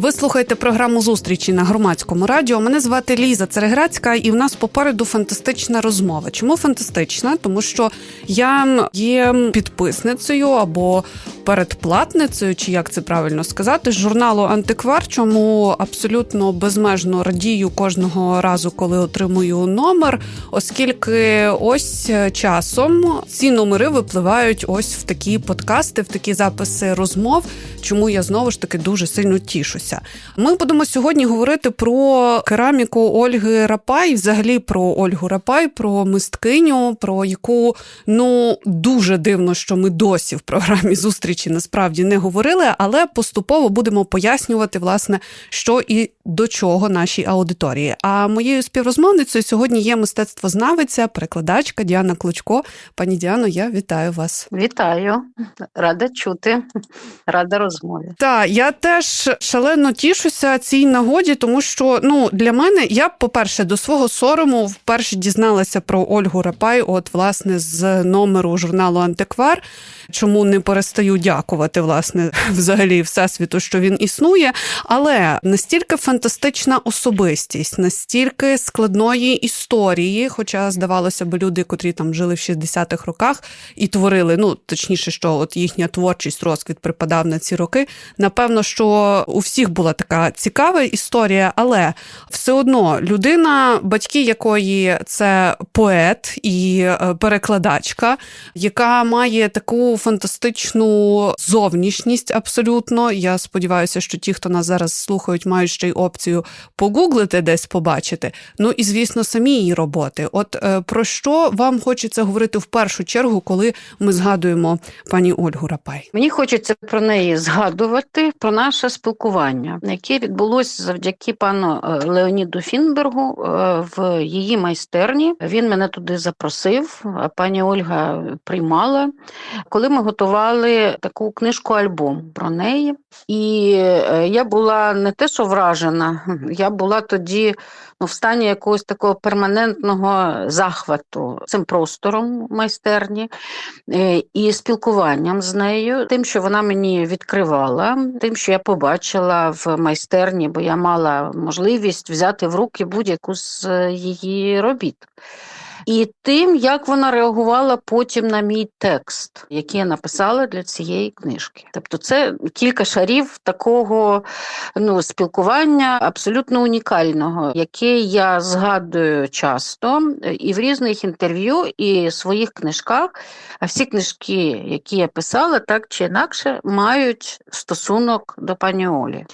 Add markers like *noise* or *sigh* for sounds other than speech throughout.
Ви слухаєте програму зустрічі на громадському радіо. Мене звати Ліза Цереграцька, і в нас попереду фантастична розмова. Чому фантастична? Тому що я є підписницею або передплатницею, чи як це правильно сказати, журналу Антиквар, чому абсолютно безмежно радію кожного разу, коли отримую номер, оскільки ось часом ці номери випливають ось в такі подкасти, в такі записи розмов. Чому я знову ж таки дуже сильно тішуся. Ми будемо сьогодні говорити про кераміку Ольги Рапай, взагалі про Ольгу Рапай, про мисткиню, про яку ну дуже дивно, що ми досі в програмі зустрічі насправді не говорили, але поступово будемо пояснювати, власне, що і до чого нашій аудиторії. А моєю співрозмовницею сьогодні є мистецтвознавиця, перекладачка Діана Клочко. Пані Діано, я вітаю вас. Вітаю, рада чути, рада розмові. Так, я теж шалено тішуся цій нагоді, тому що ну для мене я, по-перше, до свого сорому вперше дізналася про Ольгу Рапай, от власне з номеру журналу Антиквар. Чому не перестаю дякувати, власне, *laughs* взагалі всесвіту, що він існує. Але настільки фантастична особистість, настільки складної історії, хоча здавалося б, люди, котрі там жили в 60-х роках і творили, ну точніше, що от їхня творчість, розквіт припадав на ці роки. Напевно, що у всіх була така цікава історія, але все одно людина, батьки якої це поет і е, перекладачка, яка має таку фантастичну зовнішність абсолютно. Я сподіваюся, що ті, хто нас зараз слухають, мають ще й опцію погуглити, десь побачити. Ну і звісно, самі її роботи. От е, про що вам хочеться говорити в першу чергу, коли ми згадуємо пані Ольгу Рапай? Мені хочеться про неї згадувати, про наше спілкування, яке відбулося завдяки пану е, Леоніду Фінбергу е, в її майстерні. Він мене туди запросив, пані Ольга приймала. Коли ми готували таку книжку альбом про неї, і е, я була не те, що вражена, я була тоді ну, в стані якогось такого перманентного захвату цим простором майстерні і спілкуванням з нею, тим, що вона мені відкривала, тим, що я побачила в майстерні, бо я мала можливість взяти в руки будь-яку з е, її робіт. І тим, як вона реагувала потім на мій текст, який я написала для цієї книжки. Тобто, це кілька шарів такого ну, спілкування абсолютно унікального, яке я згадую часто і в різних інтерв'ю, і в своїх книжках. А всі книжки, які я писала, так чи інакше, мають стосунок до пані Олі.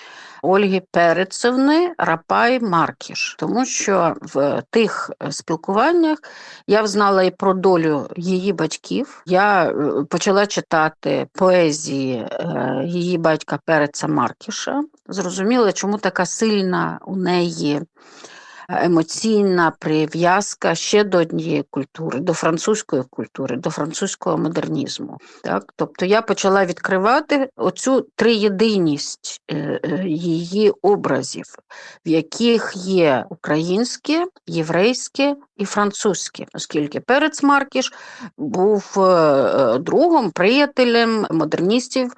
Ольги Перецевни Рапай Маркіш, тому що в тих спілкуваннях я взнала і про долю її батьків. Я е, почала читати поезії е, її батька Переца Маркіша. Зрозуміла, чому така сильна у неї емоційна прив'язка ще до однієї культури, до французької культури, до французького модернізму. Так? Тобто я почала відкривати оцю триєдиність е, е, її образів, в яких є українське, єврейське і французьке, оскільки Перець Маркіш був е, другом, приятелем модерністів,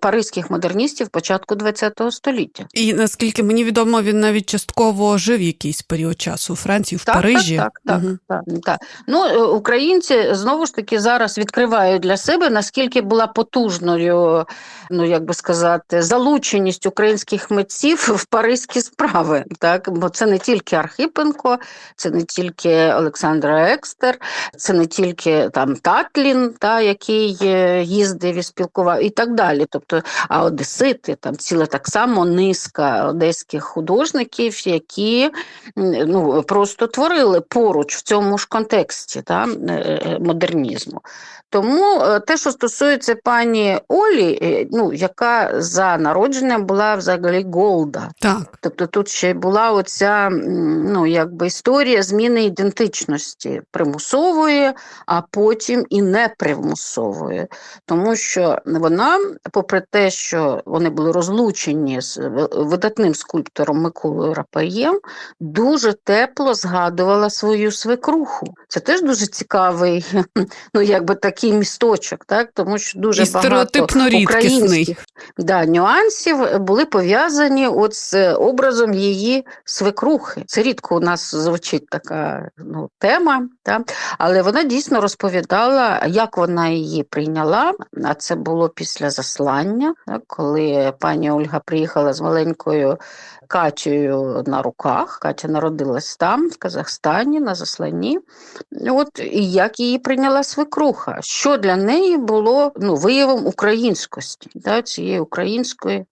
паризьких модерністів початку ХХ століття. І наскільки мені відомо, він навіть частково жив якийсь період часу у Франції, в так, Парижі. Так, так, Угу. так, так, так. Ну, е, українці знову ж таки зараз відкривають для себе, наскільки була потужною, ну як би сказати, залученість українських митців в паризькі справи. Так? Бо це не тільки Архипенко, це не тільки Олександра Екстер, це не тільки там Татлін, та, який е, їздив і спілкував, і так далі. Тобто, а Одесити, там ціла так само низка одеських художників, які ну, просто творили поруч в цьому ж контексті та, модернізму. Тому те, що стосується пані Олі, ну, яка за народженням була взагалі Голда. Так. Тобто тут ще була оця ну, якби історія зміни ідентичності примусової, а потім і непримусової. Тому що вона, попри те, що вони були розлучені з видатним скульптором Миколою Рапаєм, дуже тепло згадувала свою свекруху. Це теж дуже цікавий, *laughs* ну якби такий місточок, так тому що дуже І багато українських да, нюансів були пов'язані от з образом її свекрухи. Це рідко у нас звучить така ну, тема, та? але вона дійсно розповідала, як вона її прийняла. А це було після заслання, так, коли пані Ольга приїхала з маленькою Катєю на руках. Катя народилась там, в Казахстані, на засланні. От і як її прийняла свекруха, що для неї було ну, виявом українськості, да, цієї української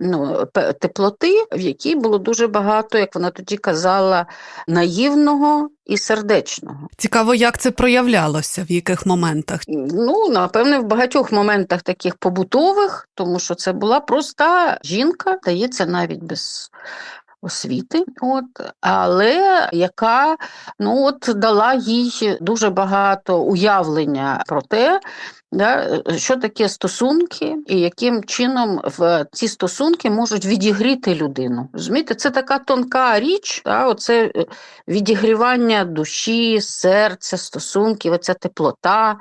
ну, теплоти, в якій було дуже багато, як вона тоді казала, наївного і сердечного. Цікаво, як це проявлялося, в яких моментах. Ну, напевне, в багатьох моментах таких побутових, тому що це була проста жінка, дається навіть без освіти, от, але яка ну, от, дала їй дуже багато уявлення про те, да, що таке стосунки, і яким чином в ці стосунки можуть відігріти людину. Розумієте, це така тонка річ, да, оце е, відігрівання душі, серця, стосунків, оця теплота,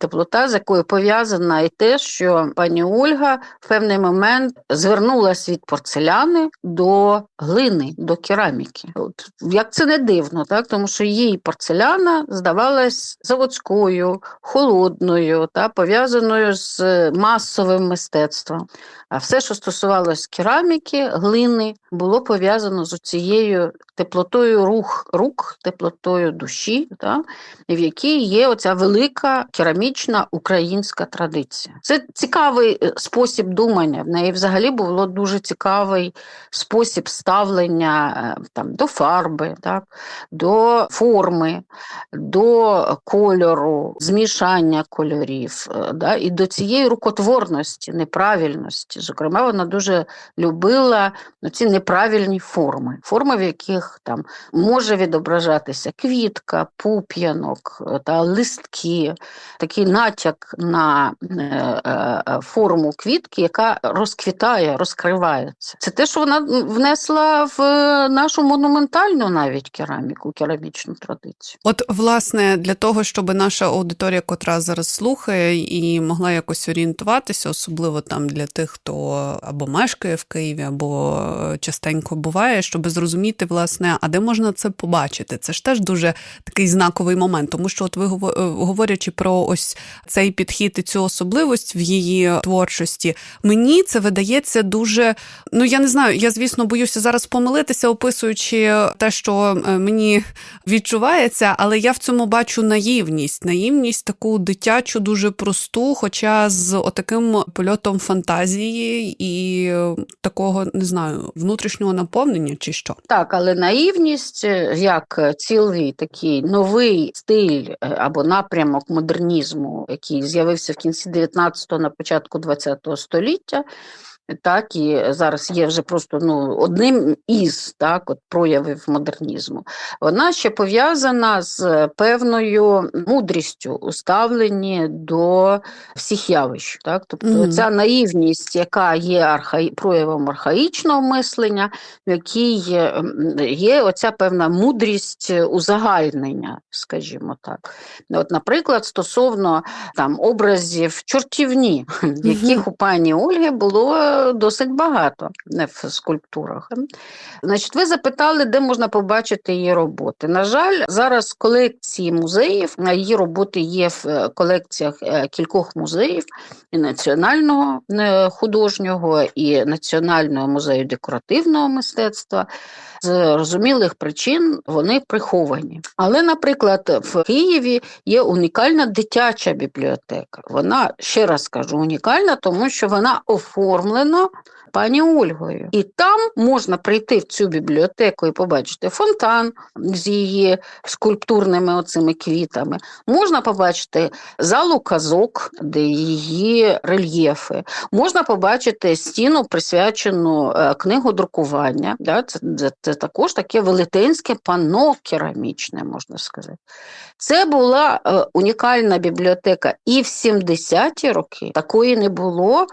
теплота, з якою пов'язана і те, що пані Ольга в певний момент звернулася від порцеляни до глини, до кераміки. От, як це не дивно, так? тому що їй порцеляна здавалась заводською, холодною, та, пов'язаною з масовим мистецтвом. А все, що стосувалось кераміки, глини, було пов'язано з цією теплотою рух, рук, теплотою душі, та, в якій є оця велика керамічна українська традиція. Це цікавий е, спосіб думання. В неї взагалі було дуже цікавий спосіб ставлення е, там, до фарби, так, до форми, до кольору, змішання кольорів, е, да, і до цієї рукотворності, неправильності. Зокрема, вона дуже любила ці неправильні форми, форми, в яких там може відображатися квітка, пуп'янок е, та листки, такий натяк на е, е, форму квітки, яка розквітає, розкривається. Це те, що вона внесла в нашу монументальну навіть кераміку, керамічну традицію. От, власне, для того, щоб наша аудиторія, котра зараз слухає і могла якось орієнтуватися, особливо там для тих, хто або мешкає в Києві, або е, частенько буває, щоб зрозуміти, власне, а де можна це побачити. Це ж теж дуже такий знаковий момент, тому що, от ви е, говорячи про ось цей підхід і цю особливість в її творчості, мені це видається дуже. Ну я не знаю, я звісно боюся зараз помилитися, описуючи те, що е, мені відчувається, але я в цьому бачу наївність, наївність таку дитячу, дуже просту, хоча з отаким польотом фантазії і е, такого не знаю внутрішнього наповнення чи що. Так, але наївність е, як цілий такий новий стиль е, або напрямок модернізму, який з'явився в кінці 19-го, на початку 20-го століття. Так, і зараз є вже просто ну, одним із так, от, проявів модернізму. Вона ще пов'язана з певною мудрістю у ставленні до всіх явищ. Так? Тобто Мгм. ця наївність, яка є архаї... проявом архаїчного мислення, в якій є, м, є оця певна мудрість узагальнення, скажімо так. От, наприклад, стосовно там, образів чортівні, яких у пані Ольги було досить багато в скульптурах. Значить, ви запитали, де можна побачити її роботи. На жаль, зараз колекції музеїв, її роботи є в е, колекціях е, кількох музеїв і національного е, художнього, і Національного музею декоративного мистецтва. З зрозумілих причин вони приховані. Але, наприклад, в Києві є унікальна дитяча бібліотека. Вона, ще раз кажу, унікальна, тому що вона оформлена пані Ольгою. І там можна прийти в цю бібліотеку і побачити фонтан з її скульптурними оцими квітами. Можна побачити залу казок, де її рельєфи. Можна побачити стіну, присвячену е, книгодрукування. Це, це, також таке велетенське панно керамічне, можна сказати. Це була е, унікальна бібліотека. І в 70-ті роки такої не було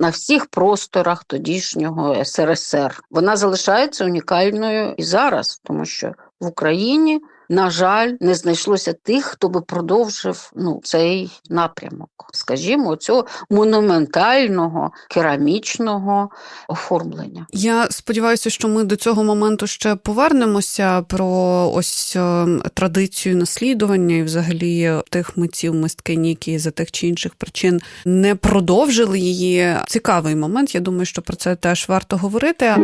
на всіх просторах тодішнього СРСР. Вона залишається унікальною і зараз, тому що в Україні, на жаль, не знайшлося тих, хто би продовжив ну, цей напрямок, скажімо, цього монументального керамічного оформлення. Я сподіваюся, що ми до цього моменту ще повернемося про ось е, традицію наслідування і взагалі тих митців мисткині, які за тих чи інших причин не продовжили її. Цікавий момент. Я думаю, що про це теж варто говорити.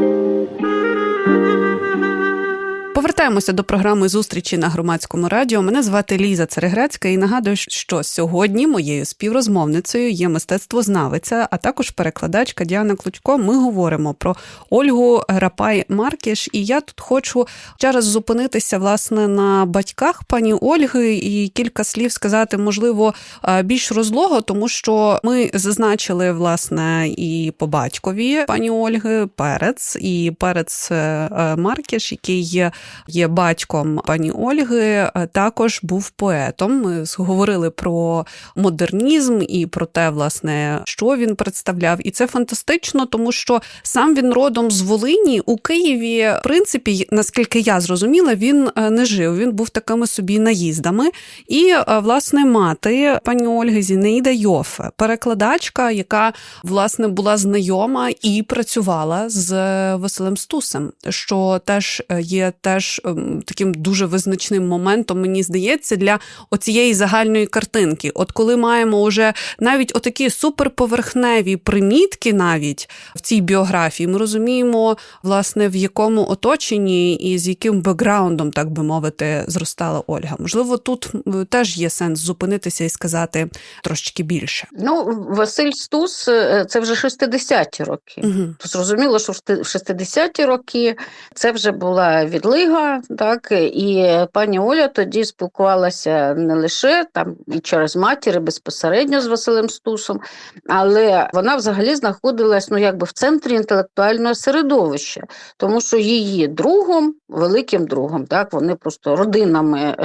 Повертаємося до програми зустрічі на громадському радіо. Мене звати Ліза Церегрецька і нагадую, що сьогодні моєю співрозмовницею є мистецтвознавиця, а також перекладачка Діана Клучко. Ми говоримо про Ольгу Рапай Маркіш. І я тут хочу ще раз зупинитися власне на батьках пані Ольги і кілька слів сказати, можливо, е, більш розлого, тому що ми зазначили власне і по батькові пані Ольги Перец, і Перец е, е, Маркіш, який є є батьком пані Ольги, е, також був поетом. Ми говорили про модернізм і про те, власне, що він представляв. І це фантастично, тому що сам він родом з Волині у Києві, в принципі, наскільки я зрозуміла, він е, не жив. Він був такими собі наїздами. І е, власне мати пані Ольги Зінеїда Йофе, перекладачка, яка власне була знайома і працювала з Василем Стусем, що теж є теж ем, таким дуже визначним моментом, мені здається, для оцієї загальної картинки. От коли маємо уже навіть отакі суперповерхневі примітки, навіть в цій біографії, ми розуміємо, власне, в якому оточенні і з яким бекграундом, так би мовити, зростала Ольга. Можливо, тут теж є сенс зупинитися і сказати трошечки більше. Ну, Василь Стус е, це вже 60-ті роки. Угу. Зрозуміло, що в шти- 60-ті роки це вже була відлига, так і пані Оля тоді спілкувалася не лише там і через матір, і безпосередньо з Василем Стусом, але вона взагалі знаходилась ну якби в центрі інтелектуального середовища, тому що її другом, великим другом, так вони просто родинами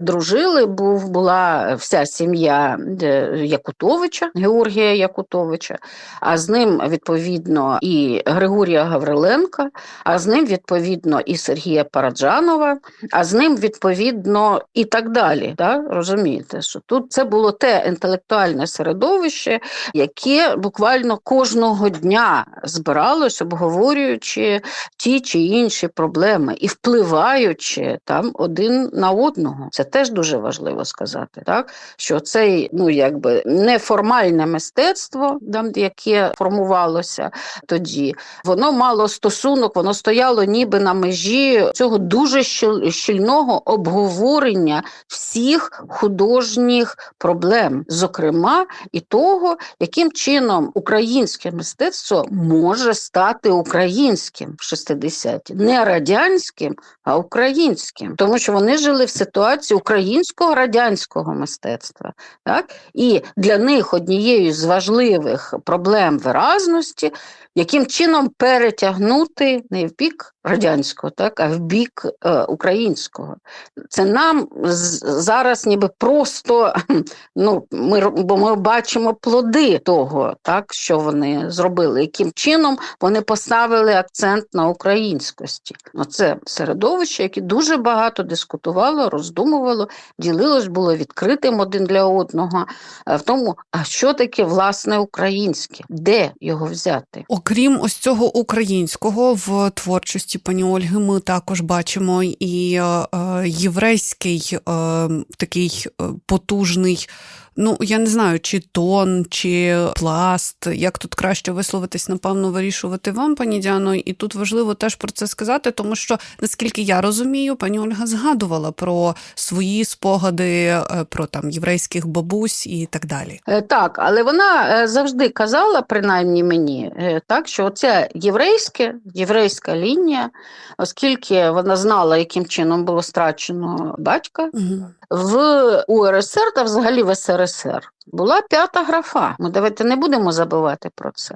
дружили. Був була вся сім'я е, Якутовича, Георгія Якутовича, а з ним відповідно і Григорія Гавриленка, а з ним відповідно і Сергія Параджанова, а з ним відповідно і так далі. Да? Розумієте, що тут це було те інтелектуальне середовище, яке буквально кожного дня збиралось, обговорюючи ті чи інші проблеми і впливаючи там один на одного. Це теж дуже важливо сказати, так що цей ну якби неформальне мистецтво, там, яке формувалося тоді, воно мало стосунок, воно стояло ніби на межі цього дуже щільного обговорення всіх художніх проблем, зокрема і того, яким чином українське мистецтво може стати українським в 60-ті. не радянським, а українським, тому що вони жили в ситуації українського радянського мистецтва. Так? І для них однією з важливих проблем виразності, яким чином перетягнути не в бік радянського, так, а в бік е, українського. Це нам зараз ніби просто *laughs* ну, ми, бо ми бачимо плоди того, так, що вони зробили, яким чином вони поставили акцент на українськості. Оце середовище, яке дуже багато дискутувало, роздумувало, ділилось, було відкритим один для одного е, в тому, а що таке власне українське, де його взяти. Окрім ось цього українського в творчості пані Ольги, ми також бачимо і е, єврейський е, такий е, потужний. Ну, я не знаю, чи тон, чи пласт, як тут краще висловитись, напевно, вирішувати вам, пані Діано. І тут важливо теж про це сказати, тому що, наскільки я розумію, пані Ольга згадувала про свої спогади, е, про там єврейських бабусь і так далі. Е, Так, але вона е, завжди казала, принаймні мені, так, що це єврейське, єврейська лінія, оскільки вона знала, яким чином було страчено батька Угу. В УРСР та взагалі в СРСР. Була п'ята графа. Ми давайте не будемо забувати про це.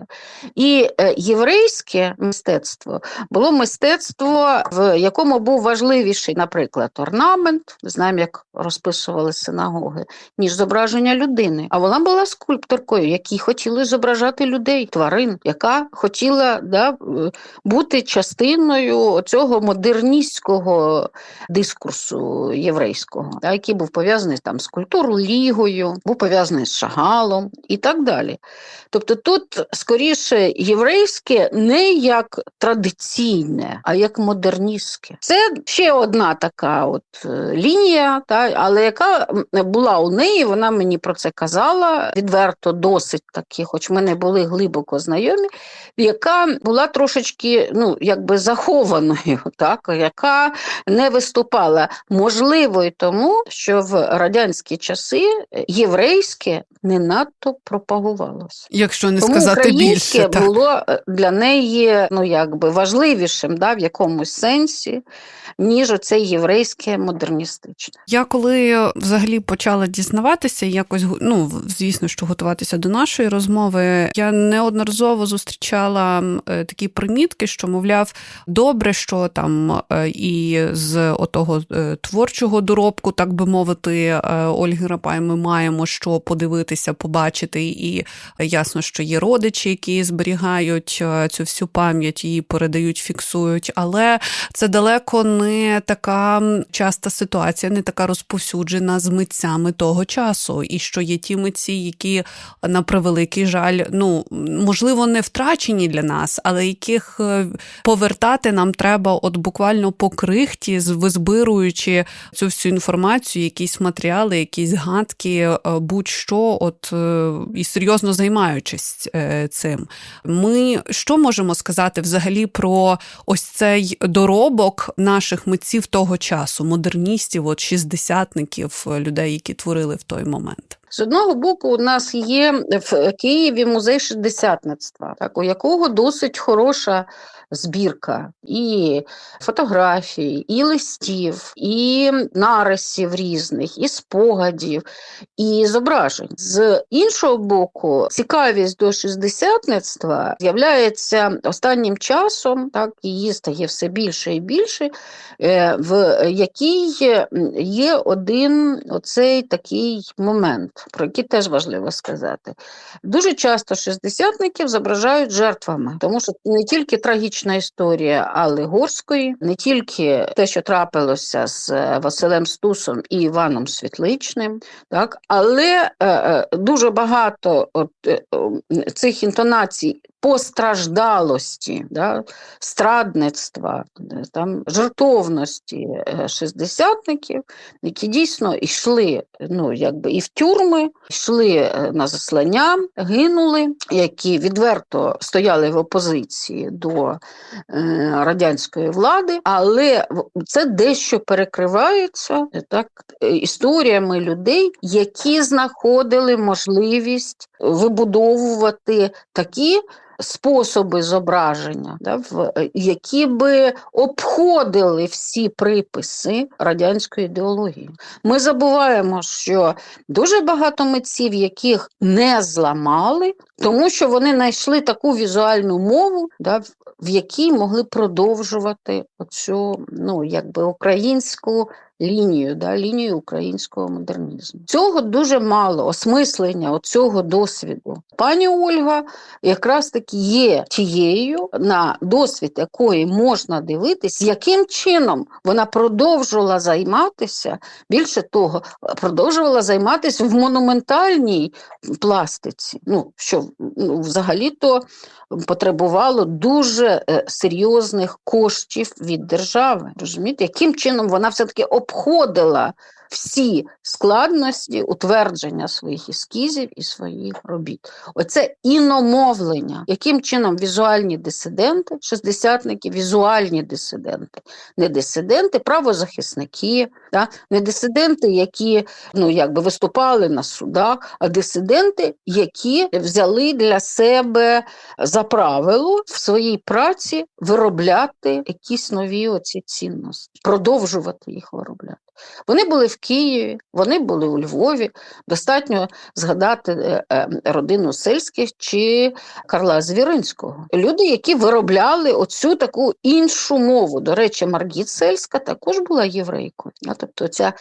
І е, єврейське мистецтво було мистецтво, в якому був важливіший, наприклад, орнамент. Знаємо, як розписували синагоги, ніж зображення людини. А вона була скульпторкою, які хотіли зображати людей, тварин, яка хотіла да, е, бути частиною цього модерністського дискурсу єврейського, да, який був пов'язаний там з культурою, був пов'язаний з Шагалом і так далі. Тобто тут скоріше єврейське не як традиційне, а як модерністське. Це ще одна така от е, лінія, та, але яка була у неї, вона мені про це казала відверто, досить таки, хоч ми не були глибоко знайомі, яка була трошечки ну, якби захованою, *laughs* так, яка не виступала. Можливо, і тому, що в радянські часи єврейське не надто пропагувалося. Якщо не Тому сказати українське більше, так. було е, для неї ну, якби важливішим да, в якомусь сенсі, ніж оце єврейське модерністичне. Я коли взагалі почала дізнаватися, якось ну звісно, що готуватися до нашої розмови, я неодноразово зустрічала е, такі примітки, що мовляв, добре, що там е, і з отого творчого доробку, так би мовити, Ольги Рапай, ми маємо що подивитися, побачити, і ясно, що є родичі, які зберігають е, цю всю пам'ять, її передають, фіксують, але це далеко не така часта ситуація, не така розповсюджена з митцями того часу. І що є ті митці, які на превеликий жаль, ну можливо, не втрачені для нас, але яких е, повертати нам треба, от буквально по крихті, визбируючи цю всю інформацію, якісь матеріали, якісь згадки, е, будь-що, от е, і серйозно займаючись е, цим. Ми що можемо сказати взагалі про ось цей доробок наших митців того часу, модерністів, от шістдесятників, е, людей, які творили в той момент? З одного боку, у нас є в Києві музей шістдесятництва, так, у якого досить хороша збірка і фотографій, і листів, і нарисів різних, і спогадів, і зображень. З іншого боку, цікавість до шістдесятництва з'являється останнім часом, так її стає все більше і більше, е, в якій є один оцей такий момент, про який теж важливо сказати. Дуже часто шістдесятників зображають жертвами, тому що не тільки трагічна історія Алли Горської, не тільки те, що трапилося з е, Василем Стусом і Іваном Світличним, так, але е, е, дуже багато от, е, цих інтонацій постраждалості, да, страдництва, там, жертовності е, шістдесятників, які дійсно йшли ну, якби і в тюрми, йшли е, на заслання, гинули, які відверто стояли в опозиції до е, радянської влади, але це дещо перекривається так, історіями людей, які знаходили можливість вибудовувати такі способи зображення, да, в, е, які би обходили всі приписи радянської ідеології. Ми забуваємо, що дуже багато митців, яких не зламали, тому що вони знайшли таку візуальну мову, да, в- якій могли продовжувати оцю ну, якби українську лінію, да, лінію українського модернізму. Цього дуже мало осмислення цього досвіду. Пані Ольга якраз таки є тією, на досвід якої можна дивитись, яким чином вона продовжувала займатися, більше того, продовжувала займатися в монументальній пластиці. Ну, що ну, взагалі-то потребувало дуже е, серйозних коштів від держави. Розумієте, яким чином вона все-таки обходила всі складності утвердження своїх ескізів і своїх робіт. Оце іномовлення, яким чином візуальні дисиденти, шістдесятники, візуальні дисиденти, не дисиденти, правозахисники, да? не дисиденти, які ну, якби виступали на судах, а дисиденти, які взяли для себе за по правилу в своїй праці виробляти якісь нові оці цінності, продовжувати їх виробляти. Вони були в Києві, вони були у Львові. Достатньо згадати е, е, родину сельських чи Карла Звіринського. Люди, які виробляли оцю таку іншу мову. До речі, Маргіт Сельська також була єврейкою. А тобто, ця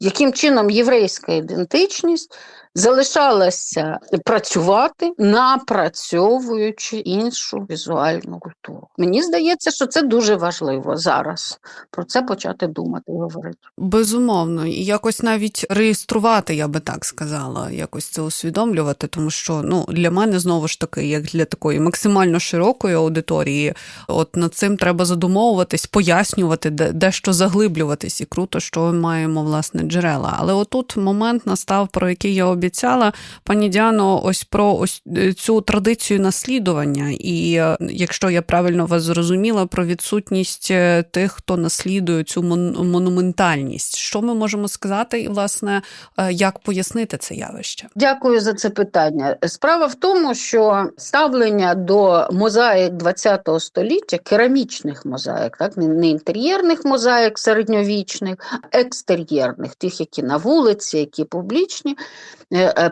яким чином єврейська ідентичність залишалася працювати, напрацьовуючи іншу візуальну культуру. Мені здається, що це дуже важливо зараз про це почати думати і говорити. Безумовно, і якось навіть реєструвати, я би так сказала, якось це усвідомлювати, тому що ну для мене знову ж таки, як для такої максимально широкої аудиторії, от над цим треба задумовуватись, пояснювати, де дещо заглиблюватись, і круто, що ми маємо власне джерела. Але отут момент настав, про який я обіцяла, пані Діано, ось про ось е, цю традицію наслідування. І е, якщо я правильно вас зрозуміла, про відсутність е, тих, хто наслідує цю мон- монументальність. Що ми можемо сказати, і власне як пояснити це явище? Дякую за це питання. Справа в тому, що ставлення до мозаїк ХХ століття, керамічних мозаїк, так не інтер'єрних мозаїк середньовічних, а екстер'єрних, тих, які на вулиці, які публічні,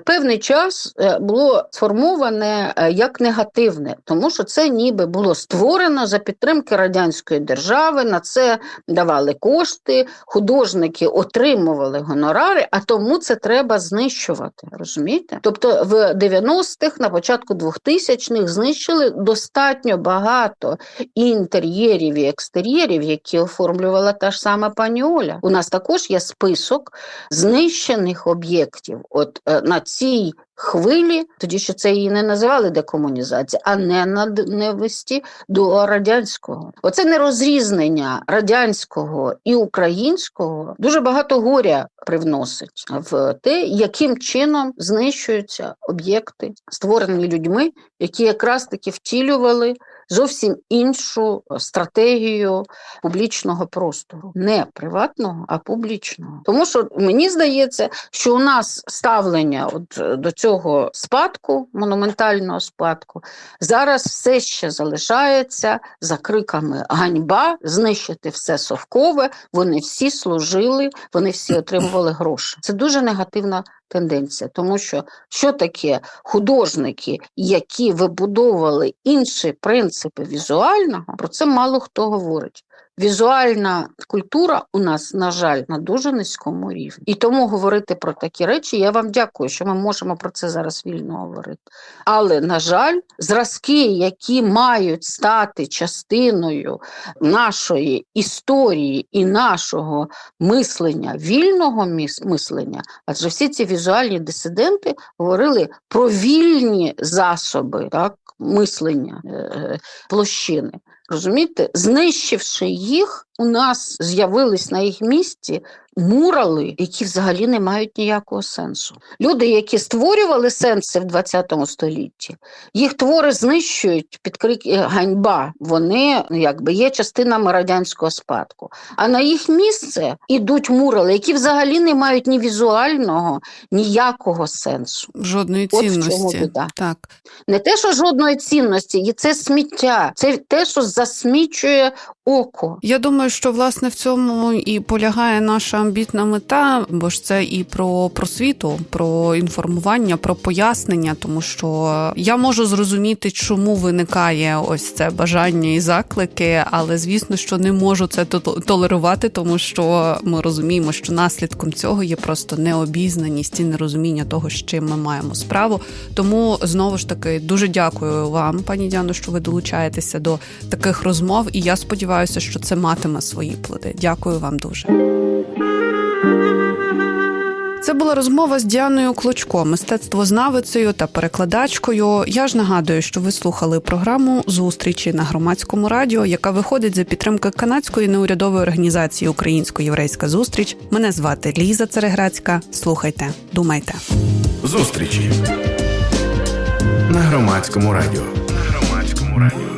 певний час е, було сформоване е, як негативне, тому що це ніби було створено за підтримки радянської держави. На це давали кошти, художники отримували гонорари, а тому це треба знищувати. Розумієте? Тобто в 90-х, на початку 2000-х знищили достатньо багато інтер'єрів, і екстер'єрів, які оформлювала та ж сама пані Оля. У нас також є список знищених об'єктів. От е, на цій хвилі, тоді що це її не називали декомунізація, а не ненависті до радянського. Оце нерозрізнення радянського і українського дуже багато горя привносить в те, яким чином знищуються об'єкти, створені людьми, які якраз таки втілювали зовсім іншу стратегію публічного простору, не приватного, а публічного. Тому що мені здається, що у нас ставлення от е, до цього спадку, монументального спадку, зараз все ще залишається за криками ганьба, знищити все совкове. Вони всі служили, вони всі отримували гроші. Це дуже негативна тенденція, тому що що таке художники, які вибудовували інші принципи візуального, про це мало хто говорить. Візуальна культура у нас, на жаль, на дуже низькому рівні. І тому говорити про такі речі, я вам дякую, що ми можемо про це зараз вільно говорити. Але, на жаль, зразки, які мають стати частиною нашої історії і нашого мислення, вільного мислення, адже всі ці візуальні дисиденти говорили про вільні засоби так, мислення е, площини. Розумієте, знищивши їх, у нас з'явились на їх місці мурали, які взагалі не мають ніякого сенсу. Люди, які створювали сенси в ХХ столітті, їх твори знищують під крик е, ганьба. Вони ну, якби є частинами радянського спадку. А на їх місце ідуть мурали, які взагалі не мають ні візуального, ніякого сенсу. Жодної От в чому цінності. Так. Не те, що жодної цінності, і це сміття, це те, що засмічує око. Я думаю, що власне в цьому і полягає наша амбітна мета, бо ж це і про просвіту, про інформування, про пояснення, тому що я можу зрозуміти, чому виникає ось це бажання і заклики, але звісно, що не можу це толерувати, тому що ми розуміємо, що наслідком цього є просто необізнаність і нерозуміння того, з чим ми маємо справу. Тому знову ж таки дуже дякую вам, пані Діано, що ви долучаєтеся до таких розмов, і я сподіваюся, що це матиме свої плоди. Дякую вам дуже. Це була розмова з Діаною Клочко, мистецтвознавицею та перекладачкою. Я ж нагадую, що ви слухали програму зустрічі на громадському радіо, яка виходить за підтримки канадської неурядової організації Українсько-єврейська зустріч. Мене звати Ліза Цереграцька. Слухайте, думайте. Зустрічі на громадському радіо. На громадському радіо.